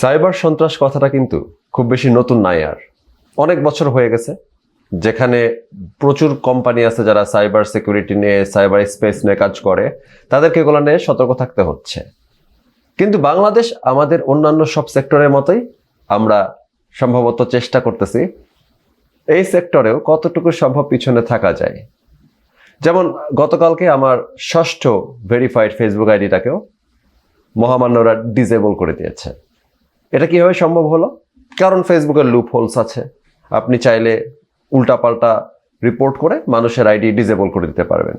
Cyber সন্ত্রাস কথাটা কিন্তু খুব বেশি নতুন নাই আর। অনেক বছর হয়ে গেছে, যেখানে প্রচুর কোম্পানি আছে যারা সাইবার সিকিউরিটি নিয়ে সাইবার স্পেস নিয়ে কাজ করে, তাদেরকে এগুলো নিয়ে সতর্ক থাকতে হচ্ছে। কিন্তু বাংলাদেশ আমাদের অন্যান্য সব সেক্টরের মতোই আমরা সম্ভবত চেষ্টা করতেছি এই সেক্টরেও কতটুকু সম্ভব পিছনে থাকা যায়। যেমন গতকালকে আমার ষষ্ঠ ভেরিফাইড ফেসবুক আইডিটাকেও মহামান্যরা ডিজেবল করে দিয়েছে। এটা কীভাবে সম্ভব হলো? কারণ ফেসবুকের লুপ হোলস আছে। আপনি চাইলে উল্টাপাল্টা রিপোর্ট করে মানুষের আইডি ডিজেবল করে দিতে পারবেন।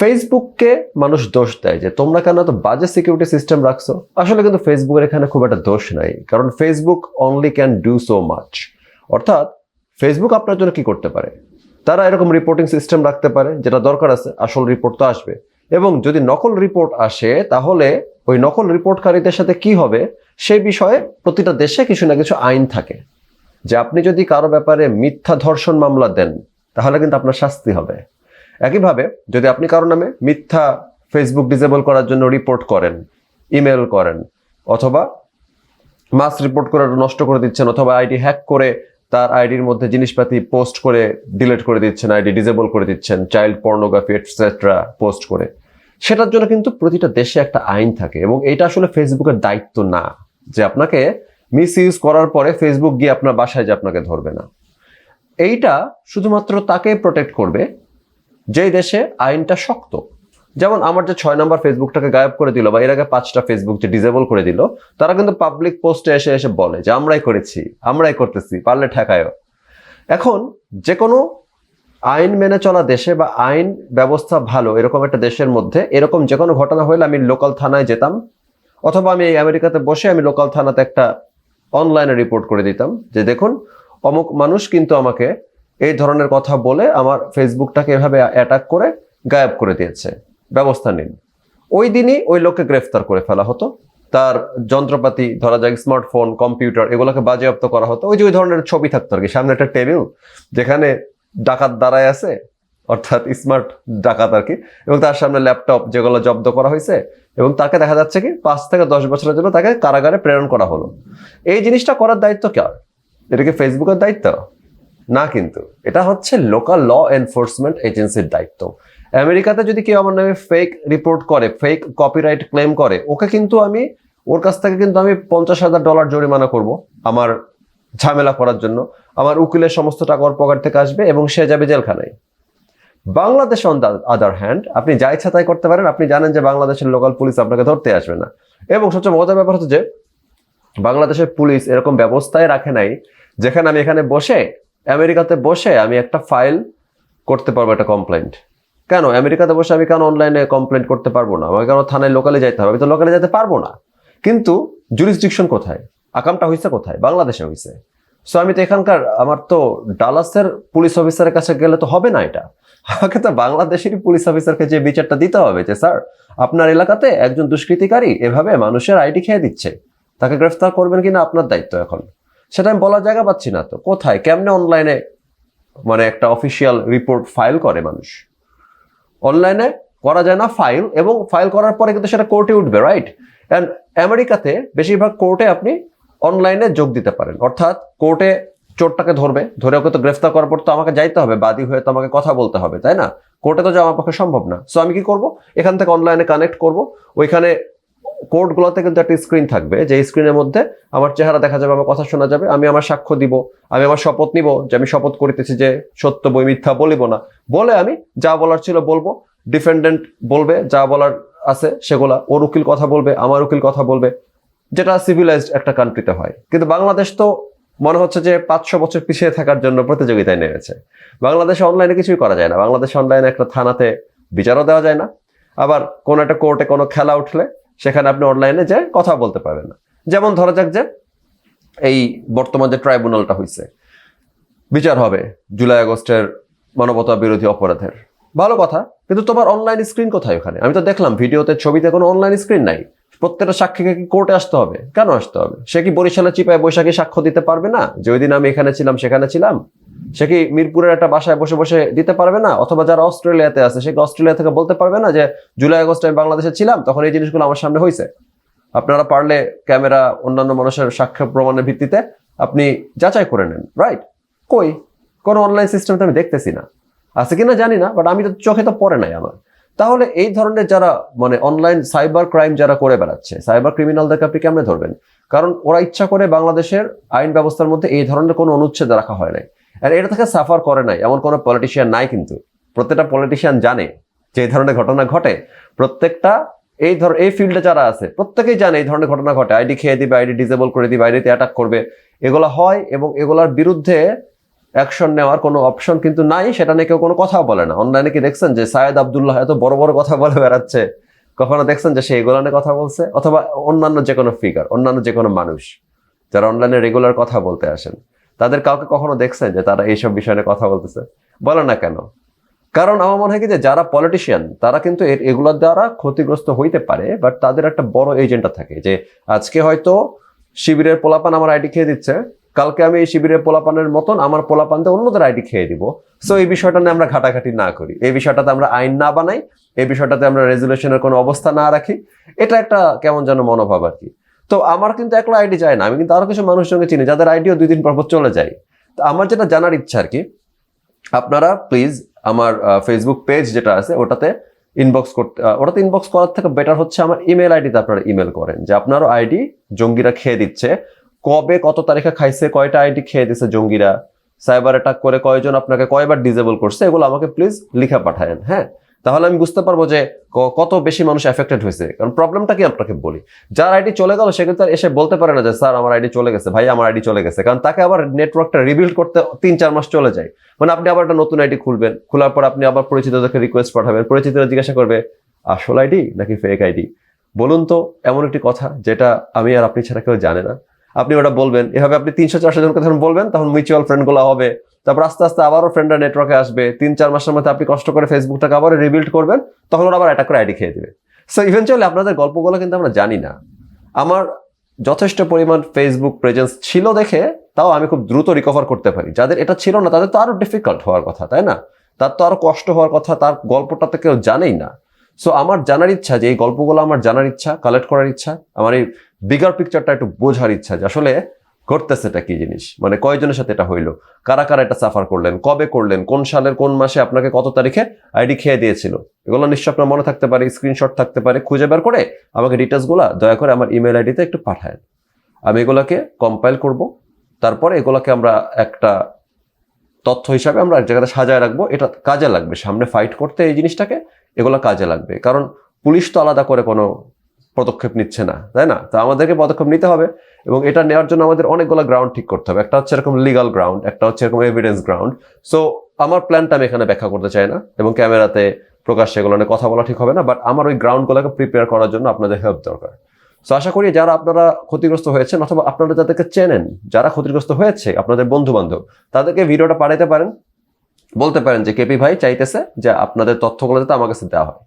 ফেসবুককে মানুষ দোষ দেয় যে, তোমরা কেন তো বাজে সিকিউরিটি সিস্টেম রাখছো? আসলে কিন্তু ফেসবুকের এখানে খুব একটা দোষ নাই। কারণ Facebook only can do so much অর্থাৎ ফেসবুক আপনার জন্য কি করতে পারে? তারা এরকম রিপোর্টিং সিস্টেম রাখতে পারে, যেটা দরকার আছে, আসল রিপোর্ট তো আসবে। এবং যদি নকল রিপোর্ট আসে, তাহলে ওই নকল রিপোর্টকারীদের সাথে কি হবে? সেই বিষয়ে প্রতিটা দেশে কিছু না কিছু আইন থাকে। যে আপনি যদি কারও ব্যাপারে মিথ্যা ধর্ষণ মামলা দেন, তাহলে কিন্তু আপনার শাস্তি হবে। একইভাবে যদি আপনি কারও নামে মিথ্যা ফেসবুক ডিসেবল করার জন্য রিপোর্ট করেন ইমেল করেন, অথবা মাস রিপোর্ট করে নষ্ট করে দিচ্ছেন, অথবা আইডি হ্যাক করে তার আইডির মধ্যে জিনিসপাতি পোস্ট করে ডিলিট করে দিচ্ছেন আইডি ডিসেবল করে দিচ্ছেন চাইল্ড পর্নোগ্রাফি এটসেট্রা পোস্ট করে। সেটার জন্য কিন্তু প্রতিটা দেশে একটা আইন থাকে এবং এটা আসলে ফেসবুকের দায়িত্ব না। যে আপনাকে মিস ইউজ করার পরে ফেসবুক গিয়ে আপনার বাসায় যে আপনাকে ধরবে না। এইটা শুধুমাত্র তাকে প্রোটেক্ট করবে যেই দেশে আইনটা শক্ত। যেমন আমার যে ছয় নম্বর ফেসবুকটাকে গায়েব করে দিল বা এর আগে পাঁচটা ফেসবুক যে ডিসেবল করে দিল, তারা কিন্তু পাবলিক পোস্টে এসে এসে বলে যে, আমরাই করেছি, আমরাই করতেছি, পারলে ঠেকায়ও। এখন যে কোনো আইন মেনে চলা দেশে বা আইন ব্যবস্থা ভালো, এরকম একটা দেশের মধ্যে, এরকম যে কোনো ঘটনা হলে আমি লোকাল থানায় যেতাম অথবা আমি এই আমেরিকাতে বসে আমি লোকাল থানাতে একটা অনলাইনে রিপোর্ট করে দিতাম যে দেখুন, অমুক মানুষ কিন্তু আমাকে এই ধরনের কথা বলে আমার ফেসবুকটাকে এভাবে অ্যাটাক করে গায়েব করে দিয়েছে। ব্যবস্থা নিন। ওই দিনই ওই লোককে গ্রেফতার করে ফেলা হতো। তার যন্ত্রপাতি, ধরা যাক স্মার্টফোন কম্পিউটার এগুলোকে বাজেয়াপ্ত করা হতো। ওই যে ওই ধরনের ছবি থাকতো আর কি, সামনে একটা টেবিল যেখানে ডাকাত দাঁড়ায় আছে অর্থাৎ স্মার্ট ডাকাত আর কি। এবং তার সামনে ল্যাপটপ যেগুলো জব্দ করা হয়েছে, এবং তাকে দেখা যাচ্ছে কি পাঁচ থেকে দশ বছরের জন্য তাকে কারাগারে প্রেরণ করা হলো। এই জিনিসটা করার দায়িত্ব কার? এটা কি ফেসবুকের দায়িত্ব? না কিন্তু। এটা হচ্ছে লোকাল ল এনফোর্সমেন্ট এজেন্সির দায়িত্ব। আমেরিকাতে যদি কেউ আমার নামে ফেক রিপোর্ট করে ফেক কপিরাইট ক্লেম করে, ওকে কিন্তু আমি, ওর কাছ থেকে কিন্তু আমি পঞ্চাশ হাজার ডলার জরিমানা করব আমার ঝামেলা করার জন্য। আমার উকিলের সমস্ত টাকা ওর পকেট থেকে আসবে এবং সে যাবে জেলখানায়। Bangladesh on the other hand আপনি যা ইচ্ছা তাই করতে পারেন, আপনি জানেন যে বাংলাদেশের লোকাল পুলিশ আপনাকে ধরতে আসবে না। এবং সবচেয়ে মজার ব্যাপার হচ্ছে যে, বাংলাদেশের পুলিশ এরকম ব্যবস্থায় রাখে নাই, যেখানে আমি এখানে বসে, আমেরিকাতে বসে আমি একটা ফাইল করতে পারব, একটা কমপ্লেন্ট কেন? আমেরিকাতে বসে আমি কেন অনলাইনে কমপ্লেন্ট করতে পারব না? আমাকে কেন থানায় লোকালে যাইতে হবে? আমি তো লোকালে যেতে পারব না। কিন্তু জুরিসডিকশন কোথায়? আকামটা হয়েছে কোথায়? বাংলাদেশে হয়েছে সো আমি তো এখানকার, আমার তো ডালাসের পুলিশ অফিসারের কাছে গেলে তো হবে না এটা। আমাকে তো বাংলাদেশেরই পুলিশ অফিসারকে যে বিচারটা দিতে হবে যে, স্যার, আপনার এলাকাতে একজন দুষ্কৃতিকারী এভাবে মানুষের আইডি খেয়ে দিচ্ছে। তাকে গ্রেফতার করবেন কিনা আপনার দায়িত্ব এখন? সেটা আমি বলার জায়গা পাচ্ছি না তো। কোথায়? কেমনে অনলাইনে মানে একটা অফিসিয়াল রিপোর্ট ফাইল করে মানুষ? অনলাইনে করা যায় না ফাইল এবং ফাইল করার পরে কিন্তু সেটা কোর্টে উঠবে রাইট অ্যান্ড আমেরিকাতে বেশিরভাগ কোর্টে আপনি অনলাইনে যোগ দিতে পারেন। অর্থাৎ কোর্টে চোরটাকে ধরবে, ধরে ওকে তো গ্রেফতার করার পর তো আমাকে যাইতে হবে, বাদী হয়ে তো আমাকে কথা বলতে হবে, তাই না? কোর্টে তো যাওয়া আমার পক্ষে সম্ভব না। সো আমি কি করব? এখান থেকে অনলাইনে কানেক্ট করব। ওইখানে কোর্টগুলোতে কিন্তু একটা স্ক্রিন থাকবে, যে স্ক্রিনের মধ্যে আমার চেহারা দেখা যাবে, আমার কথা শোনা যাবে, আমি আমার সাক্ষ্য দিব, আমি আমার শপথ নিব, যে আমি শপথ করিতেছি যে সত্য বই মিথ্যা বলিব না। বলে আমি যা বলার ছিল বলব ডিফেন্ডেন্ট বলবে, যা বলার আছে সেগুলা, ওর উকিল কথা বলবে, আমার উকিল কথা বলবে যেটা সিভিলাইজড একটা কান্ট্রিতে হয়। কিন্তু বাংলাদেশ তো মনে হচ্ছে যে পাঁচশো বছর পিছিয়ে থাকার জন্য প্রতিযোগিতায় নেমেছে। বাংলাদেশে অনলাইনে কিছুই করা যায় না। বাংলাদেশ অনলাইনে একটা থানাতে বিচারও দেওয়া যায় না। আবার কোন একটা কোর্টে কোনো খেলা উঠলে সেখানে আপনি অনলাইনে যে কথা বলতে পারবেন না। যেমন ধরা যাক যে এই বর্তমান যে ট্রাইব্যুনালটা হয়েছে বিচার হবে জুলাই আগস্টের মানবতা বিরোধী অপরাধের। ভালো কথা, কিন্তু তোমার অনলাইন স্ক্রিন কোথায় ওখানে? আমি তো দেখলাম, ভিডিওতে, ছবিতে কোনো অনলাইন স্ক্রিন নাই। প্রত্যেকটা সাক্ষীকে কোর্টে আসতে হবে? কেন আসতে হবে? সে কি বরিশালে চিপায় বৈশাখী সাক্ষ্য দিতে পারবে না? যে ওই দিন আমি এখানে ছিলাম, সেখানে ছিলাম। সে কি মিরপুরের একটা বাসায় বসে বসে দিতে পারবে না? অথবা যারা অস্ট্রেলিয়াতে আছে, সে অস্ট্রেলিয়া থেকে বলতে পারবে না যে, জুলাই, আগস্টে আমি বাংলাদেশে ছিলাম, তখন এই জিনিসগুলো আমার সামনে হয়েছে আপনারা পারলে ক্যামেরা অন্যান্য মানুষের সাক্ষ্য প্রমাণের ভিত্তিতে আপনি যাচাই করে নেন রাইট কই? কোনো অনলাইন সিস্টেম তো আমি দেখতেছি না। আছে কিনা জানি না বাট আমি তো চোখে তো পড়ে নাই আমার। তাহলে এই ধরনের যারা মানে অনলাইন সাইবার ক্রাইম যারা করে বেড়াচ্ছে সাইবার ক্রিমিনালদেরকে আপনি কেমনে ধরবেন? কারণ ওরা ইচ্ছা করে বাংলাদেশের আইন ব্যবস্থার মধ্যে এই ধরনের কোনো অনুচ্ছেদ রাখা হয় নাই। আর এটা থেকে সাফার করে নাই, এমন কোনো পলিটিশিয়ান নাই কিন্তু। প্রত্যেকটা পলিটিশিয়ান জানে যে এই ধরনের ঘটনা ঘটে। প্রত্যেকটা এই ধর, এই ফিল্ডে যারা আছে, প্রত্যেকেই জানে এই ধরনের ঘটনা ঘটে। আইডি খেয়ে দিবে আইডি ডিসেবল করে দিবে আইডিতে অ্যাটাক করবে। এগুলো হয় এবং এগুলার বিরুদ্ধে অ্যাকশন নেওয়ার কোনো অপশন কিন্তু নাই, সেটা নিয়ে কেউ কোনো কথা বলে না। অনলাইনে কি দেখছেন যে সায়েদ আবদুল্লাহ এত বড় বড় কথা বলে বেড়াচ্ছে? কখনো দেখছেন যে সে এগুলো নিয়ে কথা বলছে? অথবা অন্যান্য যে কোনো ফিগার অন্যান্য যে কোনো মানুষ, যারা অনলাইনে রেগুলার কথা বলতে আসেন, তাদের কাউকে কখনো দেখছেন যে তারা এইসব বিষয় নিয়ে কথা বলতেছে? বলে না কেন? কারণ আমার মনে হয় কি যে যারা পলিটিশিয়ান তারা কিন্তু এগুলোর দ্বারা ক্ষতিগ্রস্ত হইতে পারে বাট তাদের একটা বড় এজেন্ডা থাকে যে আজকে হয়তো শিবিরের পোলাপান আমার আইডি খেয়ে দিচ্ছে কালকে আমি এই শিবিরের পোলাপানের মতন আমার পোলাপানতে অন্যদের আইডি খেয়ে দিব। সো এই বিষয়টা নিয়ে আমরা ঘাটাঘাটি না করি। এই বিষয়টাতে আমরা আইন না বানাই, এই বিষয়টাতে আমরা রেজুলেশনের কোনো অবস্থা না রাখি। এটা একটা কেমন যেন মনোভাব আর কি। তো আমার কিন্তু একলা আইডি যায় না, আমি কিন্তু আরও কিছু মানুষজনকে চিনি, যাদের আইডিও দুই দিন পর পর চলে যায়। তো আমার যেটা জানার ইচ্ছা আর কি, আপনারা প্লিজ আমার ফেসবুক পেজ যেটা আছে, ওটাতে ইনবক্স করতে ওটাতে ইনবক্স করার থেকে বেটার হচ্ছে আমার ইমেল আইডিতে আপনারা ইমেল করেন, যে আপনারও আইডি জঙ্গিরা খেয়ে দিচ্ছে। কবে কত তারিখে খাইছে, কয়টা আইডি খেয়ে দিছে জঙ্গিরা? সাইবার অ্যাটাক করে কয়জন আপনাকে কয়বার ডিজেবল করছে, এগুলো আমাকে প্লিজ লিখে পাঠায়েন হ্যাঁ? তাহলে আমি বুঝতে পারব যে কত বেশি মানুষ এফেক্টেড হয়েছে। কারণ প্রবলেমটা কি আপনাকে বলি? যার আইডি চলে গেল, সে কিন্তু এসে বলতে পারে না যে, স্যার, আমার আইডি চলে গেছে, ভাই, আমার আইডি চলে গেছে। কারণ তাকে আবার নেটওয়ার্কটা রিবিল্ড করতে তিন, চার মাস চলে যায়। মানে আপনি আবার একটা নতুন আইডি খুলবেন, খোলার পর আপনি আবার পরিচিতদেরকে রিকোয়েস্ট পাঠাবেন, পরিচিতরা জিজ্ঞাসা করবে, আসল আইডি নাকি ফেক আইডি? বলুন তো, এমন একটি কথা যেটা আমি আর আপনি ছাড়া কেউ জানে না। আপনি ওটা বলবেন। এভাবে আপনি তিনশো চারশো জনকে যখন বলবেন, তখন মিউচুয়াল ফ্রেন্ডগুলো হবে। তারপর আস্তে আস্তে আবারও ফ্রেন্ডরা নেটওয়ার্কে আসবে। তিন, চার মাসের মধ্যে আপনি কষ্ট করে ফেসবুকটাকে আবার রিবিল্ড করবেন, তখন ওরা আবার অ্যাটাক করে আইডি খেয়ে দেবে। সো ইভেনচুয়ালি আপনাদের গল্পগুলো কিন্তু আমরা জানি না। আমার যথেষ্ট পরিমাণ ফেসবুক প্রেজেন্স ছিল দেখে, তাও আমি খুব দ্রুত রিকভার করতে পারি। যাদের এটা ছিল না, তাদের তো আরও ডিফিকাল্ট হওয়ার কথা, তাই না? তার তো আরও কষ্ট হওয়ার কথা, তার গল্পটা তো কেউ জানেই না। সো আমার জানার ইচ্ছা যে এই গল্পগুলো আমার জানার ইচ্ছা কালেক্ট করার ইচ্ছা, আমার এই বিগার পিকচারটা একটু বোঝার ইচ্ছা যে আসলে ঘটতেছে এটা কি জিনিস? মানে কয়জনের সাথে এটা হইল? কারা কারা এটা সাফার করলেন? কবে করলেন? কোন সালের, কোন মাসে আপনাকে কত তারিখে আইডি খেয়ে দিয়েছিল? এগুলো নিশ্চয় আপনার মনে থাকতে পারে স্ক্রিনশট থাকতে পারে, খুঁজে বের করে আমাকে ডিটেলসগুলো দয়া করে আমার ইমেল আইডিতে একটু পাঠায় আমি এগুলোকে কম্পাইল করব, তারপরে এগুলোকে আমরা একটা তথ্য হিসাবে আমরা এক জায়গাতে সাজায় রাখব। এটা কাজে লাগবে, সামনে ফাইট করতে এই জিনিসটাকে এগুলো কাজে লাগবে। কারণ পুলিশ তো আলাদা করে কোনো পদক্ষেপ নিচ্ছে না, তাই না? তো আমাদেরকে পদক্ষেপ নিতে হবে এবং এটা নেওয়ার জন্য আমাদের অনেকগুলো গ্রাউন্ড ঠিক করতে হবে। একটা হচ্ছে এরকম লিগাল গ্রাউন্ড একটা হচ্ছে এরকম এভিডেন্স গ্রাউন্ড সো আমার প্ল্যানটা আমি এখানে ব্যাখ্যা করতে চাই না এবং ক্যামেরাতে প্রকাশ্যে এগুলো নিয়ে কথা বলা ঠিক হবে না বাট আমার ওই গ্রাউন্ডগুলোকে প্রিপেয়ার করার জন্য আপনাদের হেল্প দরকার। সো আশা করি যারা আপনারা ক্ষতিগ্রস্ত হয়েছেন অথবা আপনারা যাদেরকে চেনেন, যারা ক্ষতিগ্রস্ত হয়েছে, আপনাদের বন্ধু বান্ধব তাদেরকে ভিডিওটা পাঠাতে পারেন। বলতে পারেন যে কেপি ভাই চাইতেছে যে আপনাদের তথ্যগুলো যাতে আমার কাছে দেওয়া হয়।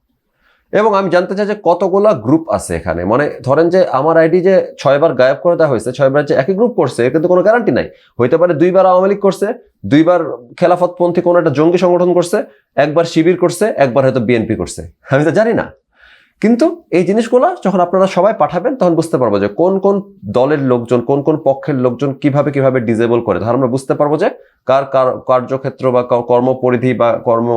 এবং আমি জানতে চাই যে কতগুলা গ্রুপ আছে এখানে? মানে ধরেন যে আমার আইডি যে ছয়বার গায়েব করে দেওয়া হয়েছে, ছয়বার যে একই গ্রুপ করছে কিন্তু কোনো গ্যারান্টি নাই। হইতে পারে দুইবার আওয়ামী লীগ করছে, দুইবার খেলাফতপন্থী কোনো একটা জঙ্গি সংগঠন করছে, একবার শিবির করছে, একবার হয়তো বিএনপি করছে। আমি তো জানি না। কিন্তু এই জিনিসগুলো যখন আপনারা সবাই পাঠাবেন, তখন বুঝতে পারব যে কোন কোন দলের লোকজন, কোন কোন পক্ষের লোকজন কীভাবে কীভাবে ডিজেবল করে। তাহলে আমরা বুঝতে পারব যে কার কার কার্যক্ষেত্র বা ক- কর্মপরিধি বা কর্ম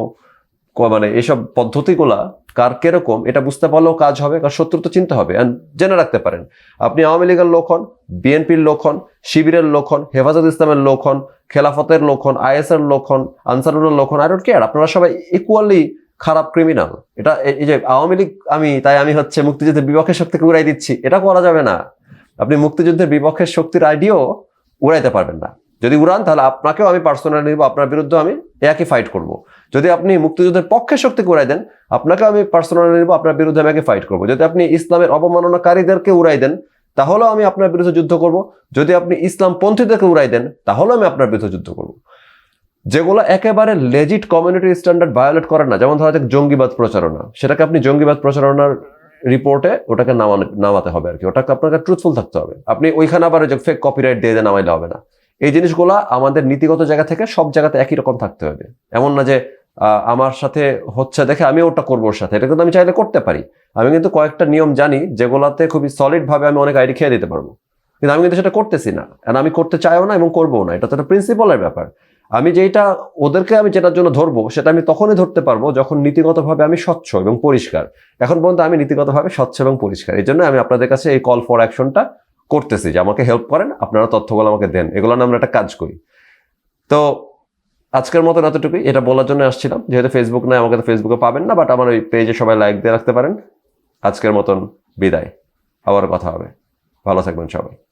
মানে এইসব পদ্ধতিগুলা কার কীরকম, এটা বুঝতে পারলেও কাজ হবে কারণ শত্রু তো চিনতে হবে। জেনে রাখতে পারেন, আপনি আওয়ামী লীগের লোক হন, বিএনপির লোক হন, শিবিরের লোক হন, হেফাজত ইসলামের লোক হন, খেলাফতের লোক হন আইএস এর লোক হন আনসারুল্লাহ লোক হন আই ডোন্ট কেয়ার আপনারা সবাই ইকুয়ালি খারাপ ক্রিমিনাল এটা এই- যে আওয়ামী লীগ, আমি, তাই আমি হচ্ছে মুক্তিযুদ্ধের বিপক্ষের শক্তিকে উড়াই দিচ্ছি, এটা করা যাবে না। আপনি মুক্তিযুদ্ধের বিপক্ষের শক্তির আইডিও উড়াইতে পারবেন না। যদি উড়ান, তাহলে আপনাকেও আমি পার্সোনালি নিব, আপনার বিরুদ্ধে আমি একই ফাইট করব। যদি আপনি মুক্তিযুদ্ধের পক্ষে শক্তিকে উড়াই দেন আপনাকে আমি পার্সোনালি নিব, আপনার বিরুদ্ধে আমি একই ফাইট করব। যদি আপনি ইসলামের অবমাননাকারীদেরকে উড়াই দেন, তাহলেও আমি আপনার বিরুদ্ধে যুদ্ধ করব। যদি আপনি ইসলাম পন্থীদেরকে উড়াই দেন, তাহলেও আমি আপনার বিরুদ্ধে যুদ্ধ করব। যেগুলো একেবারে লেজিট কমিউনিটি স্ট্যান্ডার্ড ভায়োলেট করে না। যেমন ধরা যাক জঙ্গিবাদ প্রচারণা। সেটাকে আপনি জঙ্গিবাদ প্রচারণার রিপোর্টে ওটাকে নামাতে হবে আর কি। ওটাকে আপনাকে ট্রুথফুল থাকতে হবে। আপনি ওইখানে আবার যে ফেক কপিরাইট দিয়ে দিয়ে নামাইলে হবে না। এই জিনিসগুলো আমাদের নীতিগত জায়গা থেকে সব জায়গাতে একই রকম থাকতে হবে। এমন না যে আমার সাথে হচ্ছে দেখে আমি ওটা করব ওর সাথে। এটা কিন্তু আমি চাইলে করতে পারি। আমি কিন্তু কয়েকটা নিয়ম জানি যেগুলাতে খুবই সলিড ভাবে আমি অনেক আইডি খেয়ে দিতে পারব। কিন্তু আমি কিন্তু সেটা করতেছি না। আর আমি করতে চাইও না এবং করব না। এটা তো একটা প্রিন্সিপালের ব্যাপার। আমি যেটা ওদেরকে আমি যেটার জন্য ধরবো, সেটা আমি তখনই ধরতে পারব যখন নীতিগতভাবে আমি স্বচ্ছ এবং পরিষ্কার। এখন পর্যন্ত আমি নীতিগতভাবে স্বচ্ছ এবং পরিষ্কার। এই জন্য আমি আপনাদের কাছে এই কল ফর অ্যাকশনটা করতেছি যে আমাকে হেল্প করেন, আপনারা তথ্যগুলো আমাকে দেন। এগুলো আমরা একটা কাজ করি। তো আজকের মতন এতটুকুই। এটা বলার জন্য আসছিলাম। যেহেতু ফেসবুক নয় আমাকে তো ফেসবুকে পাবেন না বাট আমার ওই পেজে সবাই লাইক দিয়ে রাখতে পারেন। আজকের মতন বিদায়। আবার কথা হবে। ভালো থাকবেন সবাই।